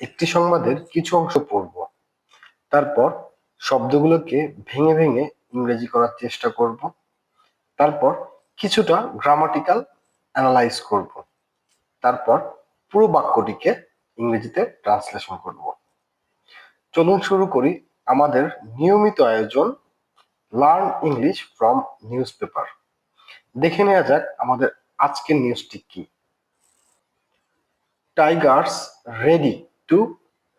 একটি সংবাদের কিছু অংশ পড়ব। তারপর শব্দগুলোকে ভেঙে ভেঙে ইংরেজি করার চেষ্টা করব। তারপর কিছুটা গ্রামাটিক্যাল অ্যানালাইজ করব। তারপর পুরো বাক্যটিকে ইংরেজিতে ট্রান্সলেশন করব। চলুন শুরু করি আমাদের নিয়মিত আয়োজন learn English from news paper দেখে নেওয়া যাক আমাদের আজকের নিউজটি কি। Tigers ready to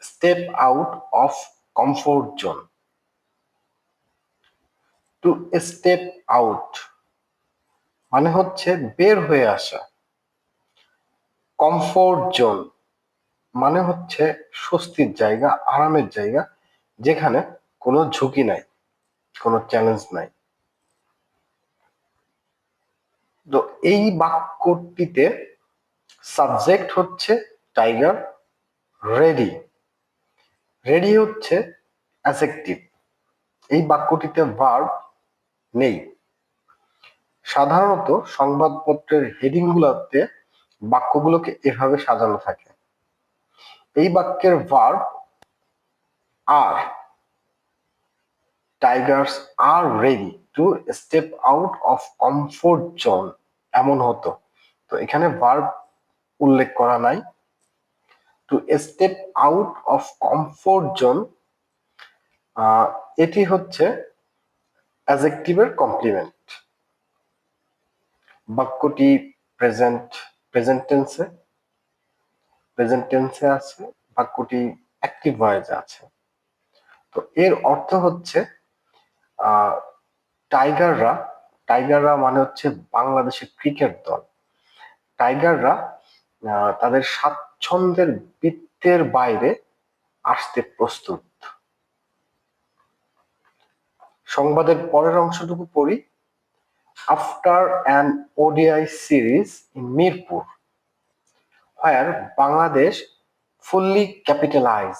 step out of comfort zone to step out মানে হচ্ছে বের হয়ে আসা। কমফোর্ট জোন মানে হচ্ছে স্বস্তির জায়গা, আরামের জায়গা, যেখানে কোনো ঝুঁকি নাই, কোনো চ্যালেঞ্জ নাই। তো এই বাক্যটিতে সাবজেক্ট হচ্ছে টাইগার রেডি রেডি হচ্ছে অ্যাসেক্টিভ এই বাক্যটিতে ভার্ব নেই। সাধারণত সংবাদপত্রের হেডিংগুলোতে বাক্যগুলোকে এভাবে সাজানো থাকে। এই বাক্যের verb R tigers are ready to step out of comfort zone এমন হতো। তো এখানে ভার্ব উল্লেখ করা নাই। To step out of comfort zone এটি হচ্ছে অ্যাজেক্টিভের কমপ্লিমেন্ট বাক্যটি প্রেজেন্ট প্রেজেন্ট টেন্সে প্রেজেন্ট টেন্সে আছে, বাক্যটি অ্যাক্টিভ ভয়েসে আছে। তো এর অর্থ হচ্ছে টাইগাররা টাইগাররা মানে হচ্ছে বাংলাদেশের ক্রিকেট দল। টাইগাররা তাদের স্বাচ্ছন্দ্যের বৃত্তের বাইরে আসতে প্রস্তুত। সংবাদের পরের অংশটুকু পড়ি। After an ODI series in Mirpur, where Bangladesh fully capitalize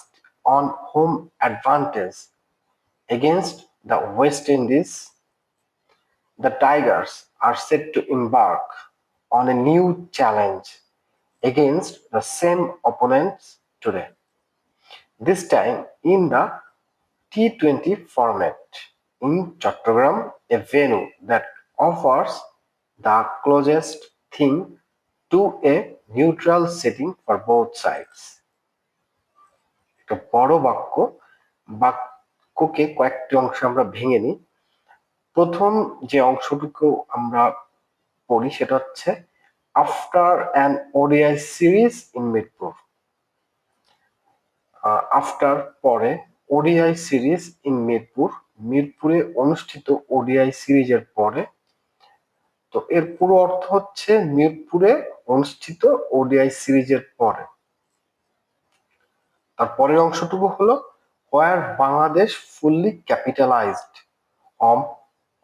on home advantage against the West Indies. The tigers are set to embark on a new challenge. Against the same opponents today. This time in the T20 format in Chattogram, a venue that offers the closest thing to a neutral setting for both sides. একটা বড় বাক্য বাক্যকে কয়েকটি অংশে আমরা ভেঙে নিই প্রথম যে অংশটুকু আমরা পড়ি সেটা হচ্ছে after an ODI series in Mirpur after পরে ওডিআই সিরিজ ইন মিরপুর মিরপুরে অনুষ্ঠিত ওডিআই সিরিজের পরে। তো এর পুরো অর্থ হচ্ছে মিরপুরে অনুষ্ঠিত ওডিআই সিরিজের পরে। তার পরের অংশটুকু হলো where Bangladesh fully capitalized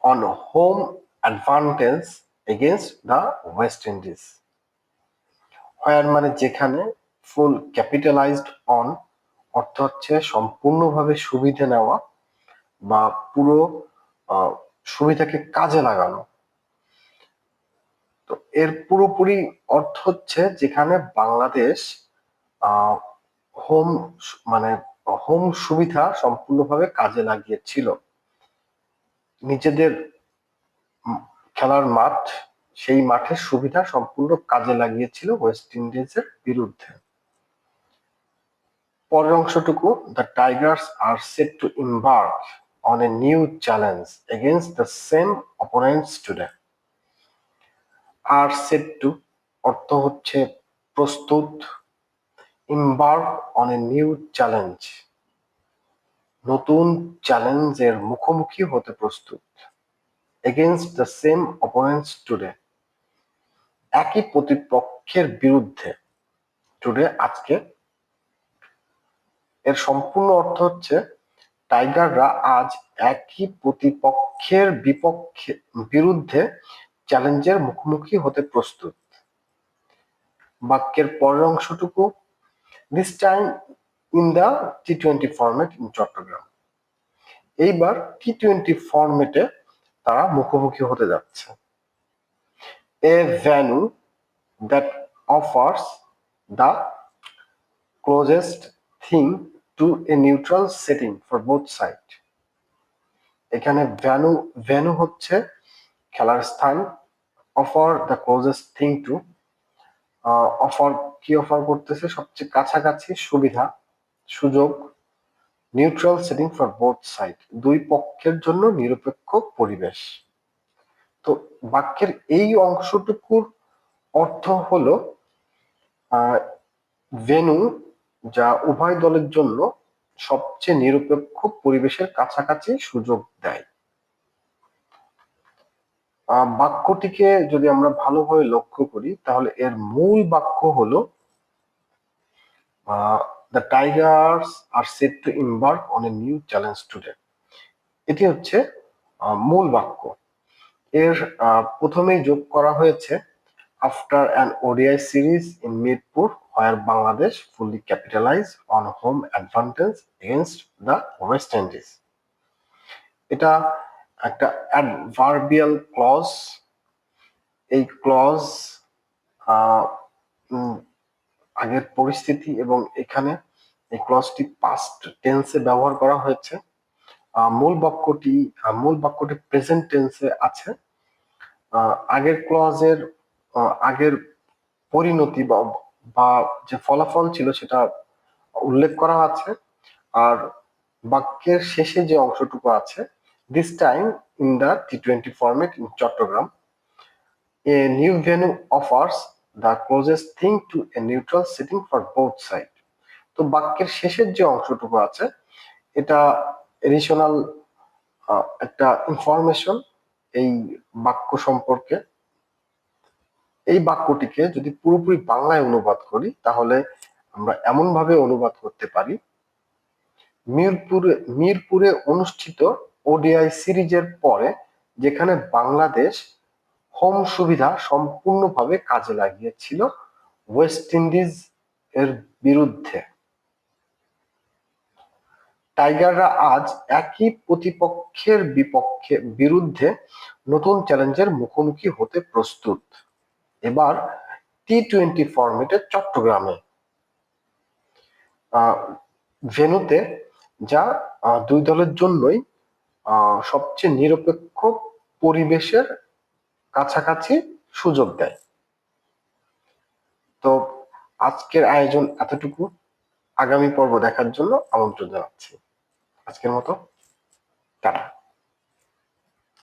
on home advantage against the West Indies where মানে যেখানে ফুল ক্যাপিটালাইজড অন অর্থ হচ্ছে সম্পূর্ণভাবে সুবিধা নেওয়া বা পুরো সুবিধাকে কাজে লাগানো। তো এর পুরোপুরি অর্থ হচ্ছে যেখানে বাংলাদেশ হোম মানে হোম সুবিধা সম্পূর্ণভাবে কাজে লাগিয়েছিল। নিজেদের খেলার মাঠ, সেই মাঠের সুবিধা সম্পূর্ণ কাজে লাগিয়েছিল ওয়েস্ট ইন্ডিজের বিরুদ্ধে। পরের অংশটুকু the tigers are set to embark on a new challenge against the same opponents today are set to অর্থ হচ্ছে প্রস্তুত। Embark on a new challenge নতুন চ্যালেঞ্জের মুখোমুখি হতে প্রস্তুত। Against the same opponents today একই প্রতিপক্ষের বিরুদ্ধে টুডে আজকে এর সম্পূর্ণ অর্থ হচ্ছে, টাইগাররা আজ একই প্রতিপক্ষের বিপক্ষে, বিরুদ্ধে চ্যালেঞ্জের মুখোমুখি হতে প্রস্তুত। বাক্যের পরের অংশটুকু this time in the T twenty format in Chattogram এইবার টি টোয়েন্টি ফরম্যাটে তারা মুখোমুখি হতে যাচ্ছে। A venue that offers the closest thing to a neutral setting for both side এখানে ভ্যানু ভ্যানু হচ্ছে খেলার স্থান। Offer the closest thing to offer কি অফার করতেছে? সবচেয়ে কাছাকাছি সুবিধা, সুযোগ neutral setting for both side দুই পক্ষের জন্য নিরপেক্ষ পরিবেশ। তো বাক্যের এই অংশটুকুর অর্থ হলো ভেনু যা উভয় দলের জন্য সবচেয়ে নিরপেক্ষ পরিবেশের কাছাকাছি সুযোগ দেয়। বাক্যটিকে যদি আমরা ভালোভাবে লক্ষ্য করি, তাহলে এর মূল বাক্য হলো the tigers are set to embark on a new challenge today এটি হচ্ছে মূল বাক্য। এর প্রথমেই যোগ করা হয়েছে after an ODI series in Mirpur where Bangladesh fully capitalize on home advantage against the West Indies এটা একটা অ্যাডভার্বিয়াল ক্লজ এই ক্লজ আগের পরিস্থিতি এবং এখানে এই ক্লজটি পাস্ট টেন্সে ব্যবহার করা হয়েছে। মূল বাক্যটি মূল বাক্যটি প্রেজেন্ট টেন্সে আছে। আগের ক্লজের আগের পরিণতি বা যে ফলাফল ছিল সেটা উল্লেখ করা আছে। আর বাক্যের শেষে যে অংশটুকু আছে this time in the T twenty format in Chattogram a new venue offers the closest thing to a neutral setting for both side তো বাক্যের শেষের যে অংশটুকু আছে, এটা এডিশনাল একটা ইনফরমেশন এই বাক্য সম্পর্কে। এই বাক্যটিকে যদি পুরোপুরি বাংলায় অনুবাদ করি, তাহলে আমরা এমন ভাবে অনুবাদ করতে পারি। মিরপুরে মিরপুরে অনুষ্ঠিত ওডিআই সিরিজের পরে যেখানে বাংলাদেশ হোম সুবিধা সম্পূর্ণভাবে কাজে লাগিয়েছিল ওয়েস্ট ইন্ডিজ এর বিরুদ্ধে। টাইগাররা আজ একই প্রতিপক্ষের বিপক্ষে, বিরুদ্ধে নতুন চ্যালেঞ্জের মুখোমুখি হতে প্রস্তুত। এবার টি টোয়েন্টি ফরম্যাটে চট্টগ্রামে ভেনুতে যা দুই দলের জন্যই সবচেয়ে নিরপেক্ষ পরিবেশের কাছাকাছি সুযোগ দেয়। তো আজকের আয়োজন এতটুকু। আগামী পর্ব দেখার জন্য আমন্ত্রণ জানাচ্ছি। আজকের মতো, টাটা।